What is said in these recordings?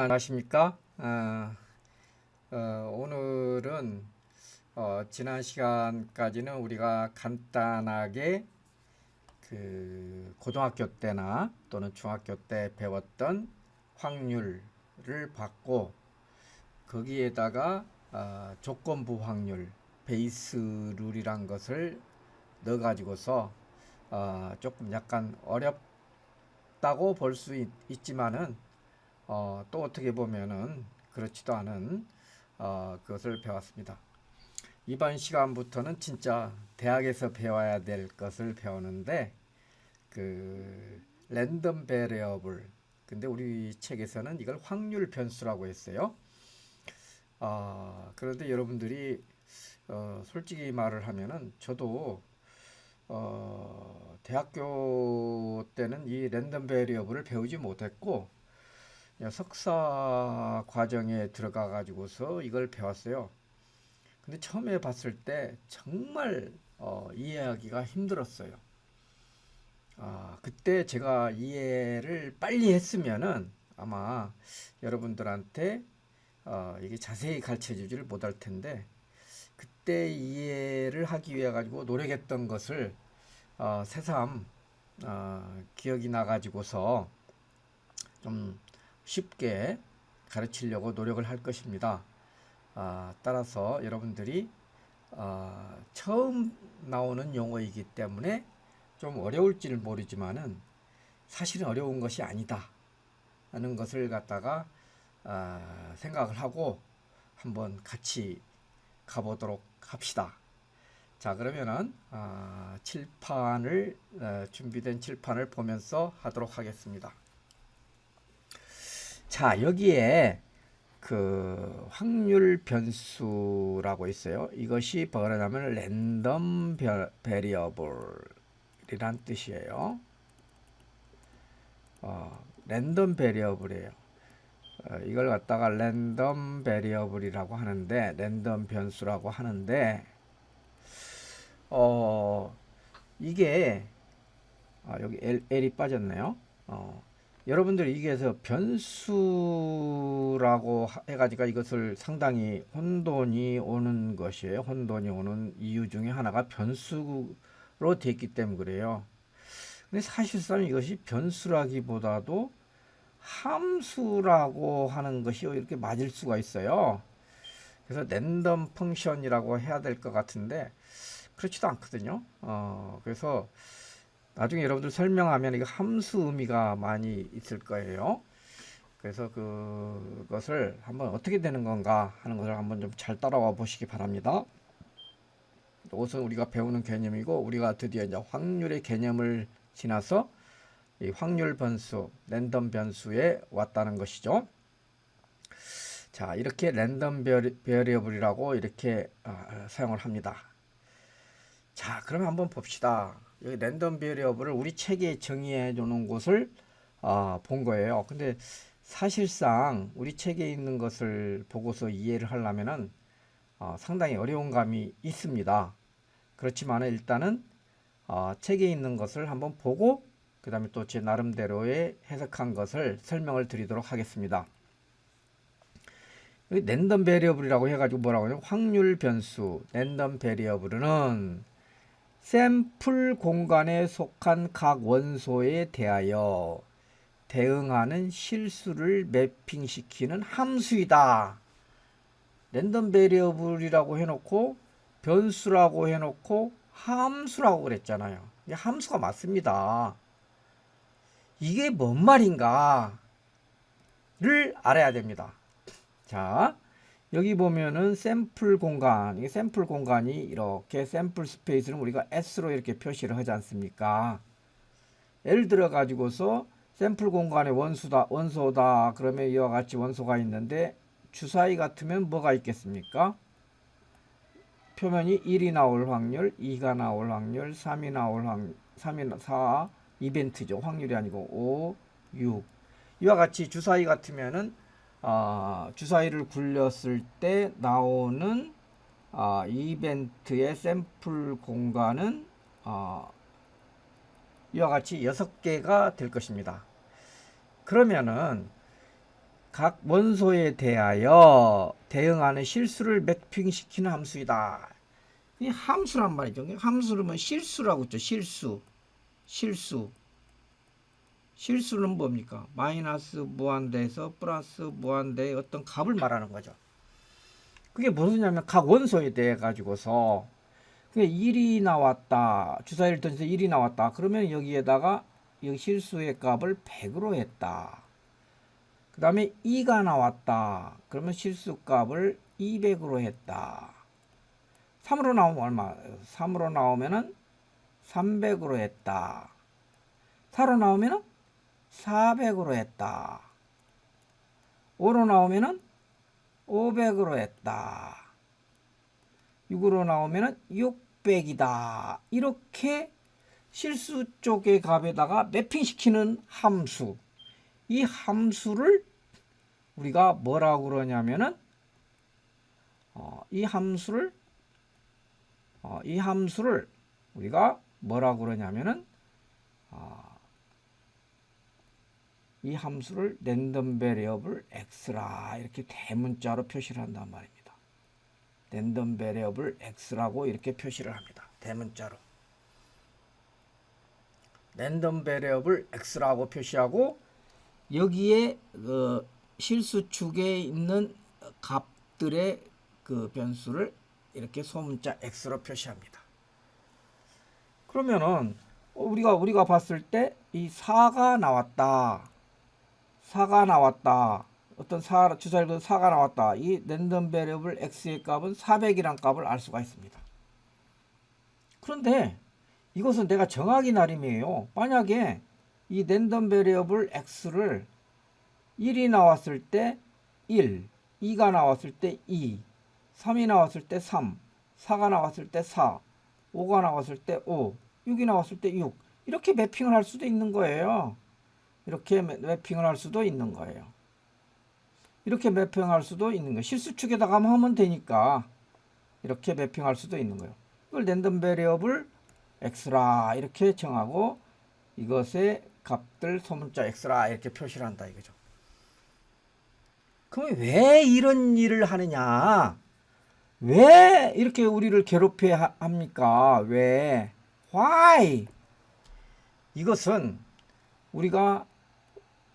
안녕하십니까? 어, 어, 오늘은 어, 지난 시간까지는 우리가 간단하게 그 고등학교 때나 또는 중학교 때 배웠던 확률을 받고 거기에다가 어, 조건부 확률 베이스 룰이란 것을 넣어 가지고서 어, 조금 약간 어렵다고 볼 수 있지만은 어, 또 어떻게 보면은 그렇지도 않은 어, 그것을 배웠습니다. 이번 시간부터는 진짜 대학에서 배워야 될 것을 배우는데 그 랜덤 베리어블 근데 우리 책에서는 이걸 확률 변수라고 했어요. 아, 그런데 여러분들이 어, 솔직히 말을 하면은 저도 어, 대학교 때는 이 랜덤 베리어블을 배우지 못했고 석사 과정에 들어가 가지고서 이걸 배웠어요. 근데 처음에 봤을 때 정말 어, 이해하기가 힘들었어요. 아, 그때 제가 이해를 빨리 했으면은 아마 여러분들한테 어, 이게 자세히 가르쳐 주지를 못할 텐데 그때 이해를 하기 위해 가지고 노력했던 것을 어, 새삼 어, 기억이 나 가지고서 좀 쉽게 가르치려고 노력을 할 것입니다. 아, 따라서 여러분들이 아, 처음 나오는 용어이기 때문에 좀 어려울지를 모르지만은 사실은 어려운 것이 아니다 하는 것을 갖다가 아, 생각을 하고 한번 같이 가보도록 합시다. 자 그러면은 아, 칠판을 어, 준비된 칠판을 보면서 하도록 하겠습니다. 자, 여기에 그 확률 변수라고 있어요. 이것이 뭐냐면 랜덤 베리어블이란 뜻이에요. 어, 랜덤 베리어블이에요. 어, 이걸 갖다가 랜덤 베리어블이라고 하는데 랜덤 변수라고 하는데 어 이게 아, 여기 L, L이 빠졌네요. 어, 여러분들 이게서 변수라고 해가지고 이것을 상당히 혼돈이 오는 것이에요. 혼돈이 오는 이유 중에 하나가 변수로 됐기 때문에 그래요. 근데 사실상 이것이 변수라기보다도 함수라고 하는 것이 이렇게 맞을 수가 있어요. 그래서 랜덤 펑션이라고 해야 될 것 같은데 그렇지도 않거든요. 어, 그래서 나중에 여러분들 설명하면 이거 함수 의미가 많이 있을 거예요. 그래서 그것을 한번 어떻게 되는 건가 하는 것을 한번 좀 잘 따라와 보시기 바랍니다. 우선 우리가 배우는 개념이고 우리가 드디어 이제 확률의 개념을 지나서 이 확률 변수, 랜덤 변수에 왔다는 것이죠. 자, 이렇게 랜덤 베리어블이라고 이렇게 어, 사용을 합니다. 자, 그러면 한번 봅시다. 여기 랜덤 베리어블을 우리 책에 정의해 주는 곳을 어, 본 거예요. 근데 사실상 우리 책에 있는 것을 보고서 이해를 하려면은 어, 상당히 어려운 감이 있습니다. 그렇지만 일단은 어, 책에 있는 것을 한번 보고 그 다음에 또 제 나름대로의 해석한 것을 설명을 드리도록 하겠습니다. 랜덤 베리어블이라고 해가지고 뭐라고 해요? 확률 변수 랜덤 베리어블은 샘플 공간에 속한 각 원소에 대하여 대응하는 실수를 매핑시키는 함수이다. 랜덤 베리어블이라고 해놓고 변수라고 해놓고 함수라고 그랬잖아요. 이 함수가 맞습니다. 이게 뭔 말인가를 알아야 됩니다. 자, 여기 보면은 샘플 공간, 이게 샘플 공간이 이렇게 샘플 스페이스는 우리가 S로 이렇게 표시를 하지 않습니까? 예를 들어 가지고서 샘플 공간에 원수다, 원소다. 그러면 이와 같이 원소가 있는데 주사위 같으면 뭐가 있겠습니까? 표면이 1이 나올 확률, 2가 나올 확률, 3이 나올 확률, 3이 4 이벤트죠. 확률이 아니고 5, 6. 이와 같이 주사위 같으면은 어, 주사위를 굴렸을 때 나오는 어, 이벤트의 샘플 공간은 어, 이와 같이 6개가 될 것입니다. 그러면은 각 원소에 대하여 대응하는 실수를 매핑시키는 함수이다. 이 함수란 말이죠. 함수를 뭐 실수라고 했죠. 실수. 실수. 실수는 뭡니까? 마이너스 무한대에서 플러스 무한대의 어떤 값을 말하는 거죠. 그게 무엇이냐면 각 원소에 대해 가지고서 그게 1이 나왔다. 주사위를 던져서 1이 나왔다. 그러면 여기에다가 여기 실수의 값을 100으로 했다. 그 다음에 2가 나왔다. 그러면 실수 값을 200으로 했다. 3으로 나오면 얼마? 3으로 나오면은 300으로 했다. 4로 나오면은 400으로 했다. 5로 나오면은 500으로 했다. 6으로 나오면은 600이다. 이렇게 실수 쪽의 값에다가 매핑시키는 함수. 이 함수를 우리가 뭐라고 그러냐면은 어, 이 함수를 어, 이 함수를 우리가 뭐라고 그러냐면은 어, 이 함수를 랜덤 베리어블 x라 이렇게 대문자로 표시를 한단 말입니다. 랜덤 베리어블 x라고 이렇게 표시를 합니다. 대문자로. 랜덤 베리어블 x라고 표시하고 여기에 그 실수축에 있는 값들의 그 변수를 이렇게 소문자 x로 표시합니다. 그러면은 우리가 우리가 봤을 때 이 4가 나왔다. 4가 나왔다. 어떤 사, 주사위로 4가 나왔다. 이 랜덤 베리어블 x의 값은 400이란 값을 알 수가 있습니다. 그런데 이것은 내가 정하기 나름이에요. 만약에 이 랜덤 베리어블 x를 1이 나왔을 때 1, 2가 나왔을 때 2, 3이 나왔을 때 3, 4가 나왔을 때 4, 5가 나왔을 때 5, 6이 나왔을 때 6. 이렇게 매핑을 할 수도 있는 거예요. 이렇게 매- 매핑을 할 수도 있는 거예요. 이렇게 매핑할 수도 있는 거예요. 실수축에다가 하면 되니까 이렇게 매핑할 수도 있는 거예요. 이걸 랜덤 베리어블 x라 이렇게 정하고 이것의 값들 소문자 x라 이렇게 표시를 한다 이거죠. 그럼 왜 이런 일을 하느냐? 왜 이렇게 우리를 괴롭혀 하- 합니까? 왜? Why? 이것은 우리가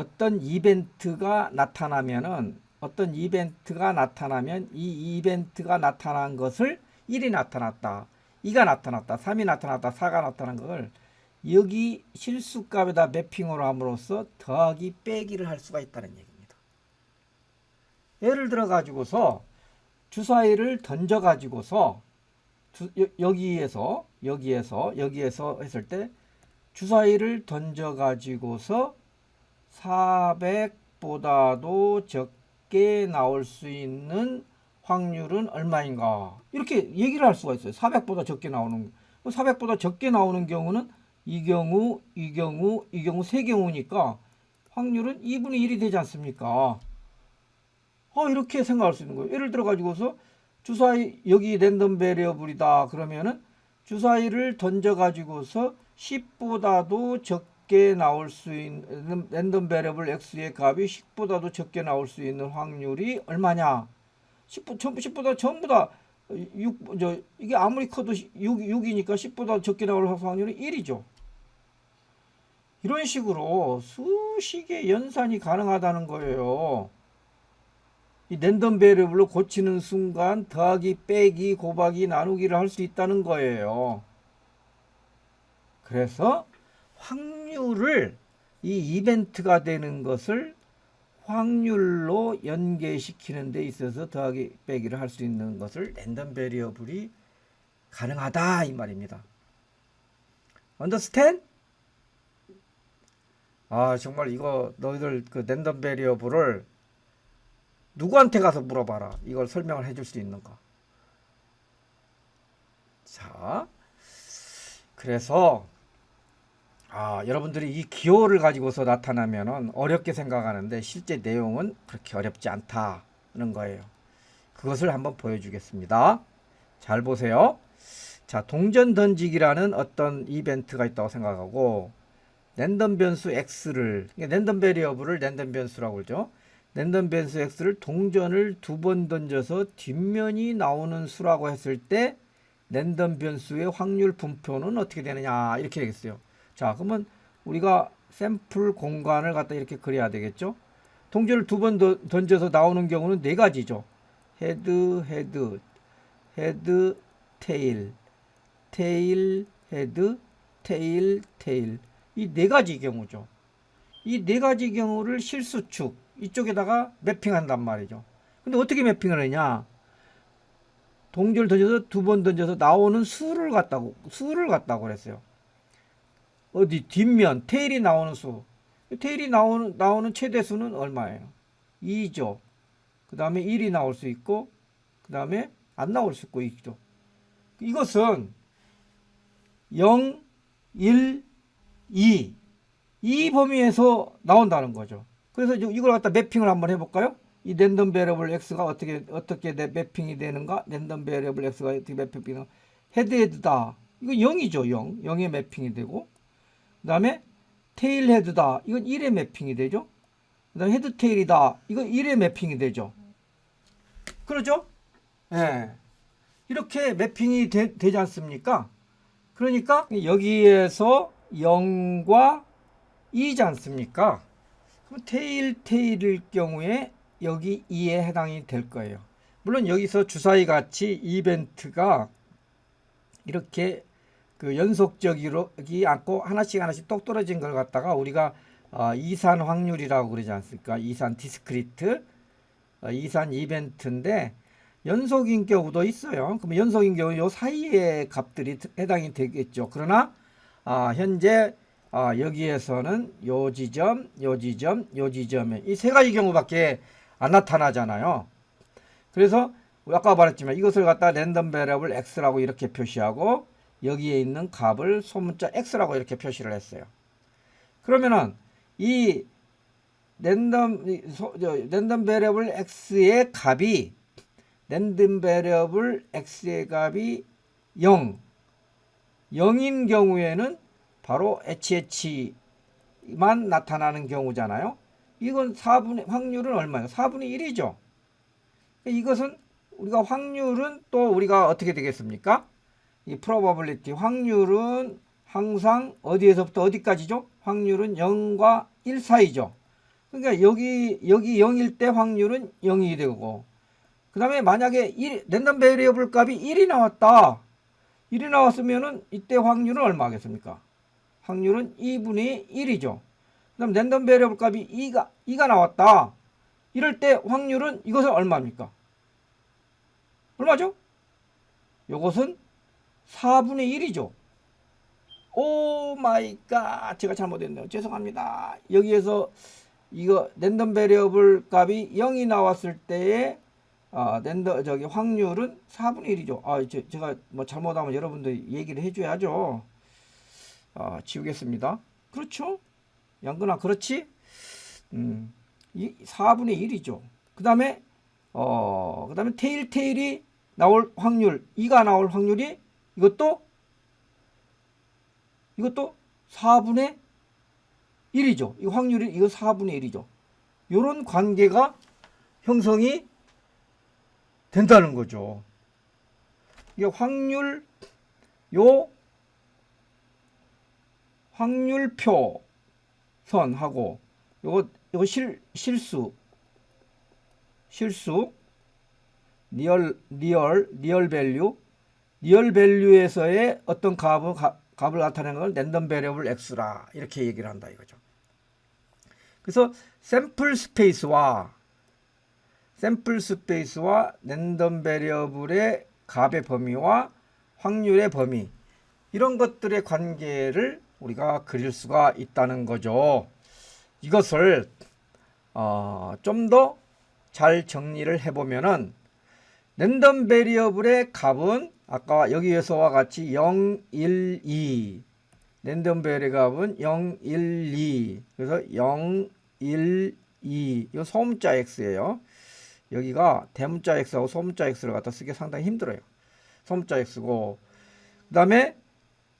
어떤 이벤트가 나타나면은 어떤 이벤트가 나타나면 이 이벤트가 나타난 것을 1이 나타났다. 2가 나타났다. 3이 나타났다. 4가 나타난 걸 여기 실수값에다 매핑으로 함으로써 더하기 빼기를 할 수가 있다는 얘기입니다. 예를 들어 가지고서 주사위를 던져 가지고서 여기에서 여기에서 여기에서 했을 때 주사위를 던져 가지고서 400보다도 적게 나올 수 있는 확률은 얼마인가 이렇게 얘기를 할 수가 있어요. 400보다 적게 나오는 400보다 적게 나오는 경우는 이 경우, 이 경우, 이 경우 세 경우니까 확률은 2분의 1이 되지 않습니까? 어, 이렇게 생각할 수 있는 거예요. 예를 들어 가지고서 주사위 여기 랜덤 베리어블이다 그러면은 주사위를 던져 가지고서 10보다도 적 게 나올 수 있는 랜덤 베리어블 x의 값이 10보다도 적게 나올 수 있는 확률이 얼마냐? 10, 전부 10보다 전부 다 6, 저, 이게 아무리 커도 6, 6이니까 10보다 적게 나올 확률은 1이죠. 이런 식으로 수식의 연산이 가능하다는 거예요. 이 랜덤 베리어블로 고치는 순간 더하기, 빼기, 곱하기, 나누기를 할 수 있다는 거예요. 그래서 확률을 이 이벤트가 되는 것을 확률로 연계시키는 데 있어서 더하기, 빼기를 할 수 있는 것을 랜덤 베리어블이 가능하다 이 말입니다. 언더스탠? 아 정말 이거 너희들 그 랜덤 베리어블을 누구한테 가서 물어봐라. 이걸 설명을 해줄 수 있는가. 자, 그래서 아, 여러분들이 이 기호를 가지고서 나타나면은 어렵게 생각하는데 실제 내용은 그렇게 어렵지 않다는 거예요. 그것을 한번 보여주겠습니다. 잘 보세요. 자, 동전 던지기라는 어떤 이벤트가 있다고 생각하고 랜덤 변수 x를 랜덤 베리어블을 랜덤 변수라고 그러죠. 랜덤 변수 x를 동전을 두 번 던져서 뒷면이 나오는 수라고 했을 때 랜덤 변수의 확률 분포는 어떻게 되느냐 이렇게 되겠어요. 자 그러면 우리가 샘플 공간을 갖다 이렇게 그려야 되겠죠. 동전을 두번 던져서 나오는 경우는 네 가지죠. 헤드 헤드 헤드 테일 테일 헤드 테일 테일 이 네 가지 경우죠. 이 네 가지 경우를 실수축 이쪽에다가 매핑한단 말이죠. 근데 어떻게 매핑을 하냐? 동전을 던져서 두 번 던져서 나오는 수를 갖다고 수를 갖다고 그랬어요. 어디 뒷면 테일이 나오는 수. 테일이 나오는 나오는 최대 수는 얼마예요? 2죠. 그 다음에 1이 나올 수 있고 그 다음에 안 나올 수 있고 있죠. 이것은 0, 1, 2. 이 범위에서 나온다는 거죠. 그래서 이걸 갖다 매핑을 한번 해볼까요? 이 랜덤 베리어블 x가 어떻게 어떻게 내- 매핑이 되는가? 랜덤 베리어블 x가 어떻게 매핑이 되는가? 헤드 헤드다. 이거 0이죠, 0. 0에 매핑이 되고. 그 다음에 테일 헤드다. 이건 1에 매핑이 되죠. 그 다음에 헤드 테일이다. 이거 1에 매핑이 되죠. 그러죠? 예. 이렇게 매핑이 되, 되지 않습니까? 그러니까 여기에서 0과 2지 않습니까? 그럼 테일 테일일 경우에 여기 2에 해당이 될 거예요. 물론 여기서 주사위 같이 이벤트가 이렇게 그 연속적이기 않고 하나씩 하나씩 똑 떨어진 걸 갖다가 우리가 어, 이산 확률이라고 그러지 않습니까? 이산 디스크리트, 어, 이산 이벤트인데 연속인 경우도 있어요. 그럼 연속인 경우 요 사이의 값들이 해당이 되겠죠. 그러나 아, 현재 아, 여기에서는 요 지점, 요 지점, 요 지점에 이 세 가지 경우밖에 안 나타나잖아요. 그래서 아까 말했지만 이것을 갖다 랜덤 베리어블 x라고 이렇게 표시하고 여기에 있는 값을 소문자 x라고 이렇게 표시를 했어요. 그러면은 이 랜덤 이 소- 저, 랜덤 베리어블 x의 값이 랜덤 베리어블 x의 값이 0 0인 경우에는 바로 HH만 나타나는 경우잖아요. 이건 4분의 확률은 얼마예요? 4분의 1이죠. 이것은 우리가 확률은 또 우리가 어떻게 되겠습니까? 이 probability 확률은 항상 어디에서부터 어디까지죠? 확률은 0과 1 사이죠. 그러니까 여기 여기 0일 때 확률은 0이 되고 그 다음에 만약에 1, 랜덤 베리어블 값이 1이 나왔다. 1이 나왔으면은 이때 확률은 얼마겠습니까? 확률은 2분의 1이죠. 그 다음 랜덤 베리어블 값이 2가 2가 나왔다. 이럴 때 확률은 이것은 얼마입니까? 얼마죠? 요것은 4분의 1이죠. 오 마이 갓. 제가 잘못했네요. 죄송합니다. 여기에서 이거 랜덤 베리어블 값이 0이 나왔을 때에 아, 랜더 저기 확률은 4분의 1이죠. 아, 제, 제가 뭐 잘못하면 여러분들 얘기를 해 줘야죠. 아, 지우겠습니다. 그렇죠? 양근아 그렇지? 음. 이 4분의 1이죠. 그 다음에 어, 그 다음에 테일 테일이 나올 확률, 2가 나올 확률이 이것도 이것도 4분의 1이죠. 이 확률이 이거 4분의 1이죠. 요런 관계가 형성이 된다는 거죠. 이게 확률 요 확률표 선하고 요거 요거 실 실수 실수 리얼 리얼 리얼 밸류 리얼 밸류에서의 어떤 값을 가- 값을 나타내는 걸 랜덤 베리어블 x라 이렇게 얘기를 한다 이거죠. 그래서 샘플 스페이스와 샘플 스페이스와 랜덤 베리어블의 값의 범위와 확률의 범위 이런 것들의 관계를 우리가 그릴 수가 있다는 거죠. 이것을 어, 좀 더 잘 정리를 해보면은 랜덤 베리어블의 값은 아까 여기에서와 같이 0, 1, 2 랜덤 베리어 값은 0, 1, 2 그래서 0, 1, 2 이거 소문자 x예요. 여기가 대문자 x하고 소문자 x를 갖다 쓰기 상당히 힘들어요. 소문자 x고. 그 다음에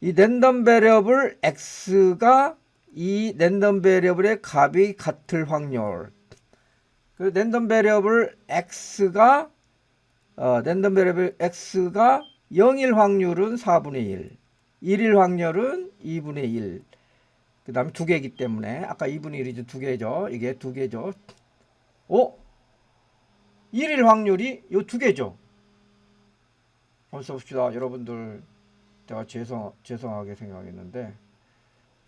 이 랜덤 베리어블 x가 이 랜덤 베리어블의 값이 같을 확률. 그 랜덤 베리어블 x가 어, 랜덤 베리어블 x가 0일 확률은 4분의 1, 1일 확률은 2분의 1. 그 다음에 두 개이기 때문에 아까 2분의 1이죠. 두 개죠. 이게 두 개죠. 어? 1일 확률이 요 두 개죠. 한번 써봅시다. 여러분들 제가 죄송, 죄송하게 생각했는데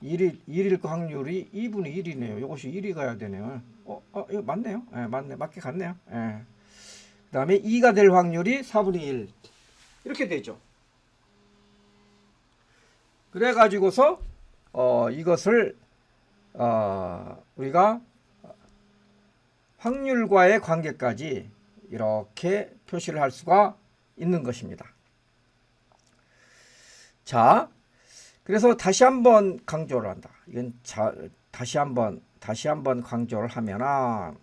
1일, 1일 확률이 2분의 1이네요. 이것이 1이 가야 되네요. 어, 어 이거 맞네요. 예, 맞네. 맞게 갔네요. 예. 그 다음에 2가 될 확률이 4분의 1. 이렇게 되죠. 그래가지고서, 어, 이것을, 어, 우리가 확률과의 관계까지 이렇게 표시를 할 수가 있는 것입니다. 자, 그래서 다시 한번 강조를 한다. 이건 자, 다시 한번 다시 한번 강조를 하면은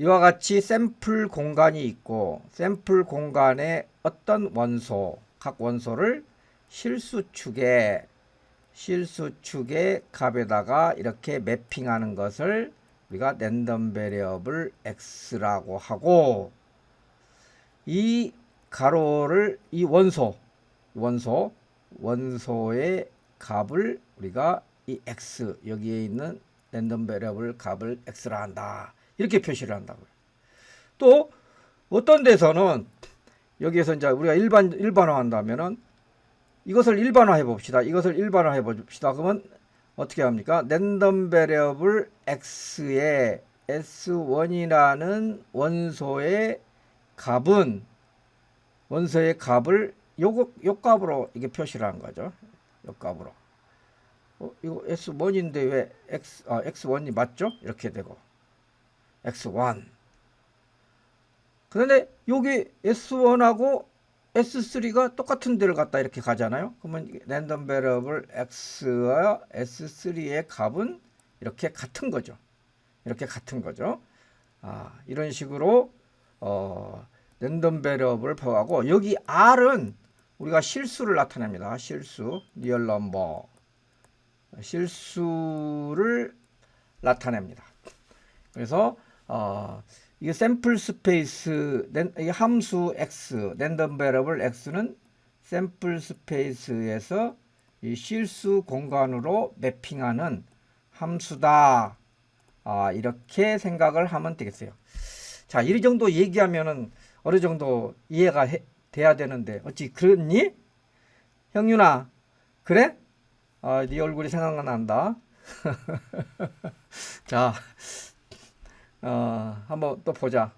이와 같이 샘플 공간이 있고 샘플 공간에 어떤 원소 각 원소를 실수축에 실수축의 값에다가 이렇게 매핑하는 것을 우리가 랜덤 베리어블 x라고 하고 이 가로를 이 원소 원소 원소의 값을 우리가 이 x 여기에 있는 랜덤 베리어블 값을 x라 한다 이렇게 표시를 한다고요. 또 어떤 데서는 여기에서 이제 우리가 일반 일반화 한다면은 이것을 일반화해 봅시다. 이것을 일반화해 봅시다. 그러면 어떻게 합니까? 랜덤 베리어블 x의 s1이라는 원소의 값은 원소의 값을 요거 요 값으로 이게 표시를 한 거죠. 요 값으로. 어, 이거 S1인데 왜 X 아 X1이 맞죠? 이렇게 되고 X1. 그런데 여기 S1하고 S3가 똑같은 데를 갖다 이렇게 가잖아요. 그러면 랜덤 베러블 X와 S3의 값은 이렇게 같은 거죠. 이렇게 같은 거죠. 아, 이런 식으로 어, 랜덤 베러블을 표하고 여기 R은 우리가 실수를 나타냅니다. 실수, 리얼 넘버. 실수를 나타냅니다. 그래서 어, 이 샘플 스페이스 이 함수 x 랜덤 베러블 x는 샘플 스페이스에서 이 실수 공간으로 매핑하는 함수다. 아, 이렇게 생각을 하면 되겠어요. 자, 이 정도 얘기하면은 어느 정도 이해가 해, 돼야 되는데 어찌 그렇니? 형윤아, 그래? 아, 네 얼굴이 생각난다. 자, 어, 한번 또 보자.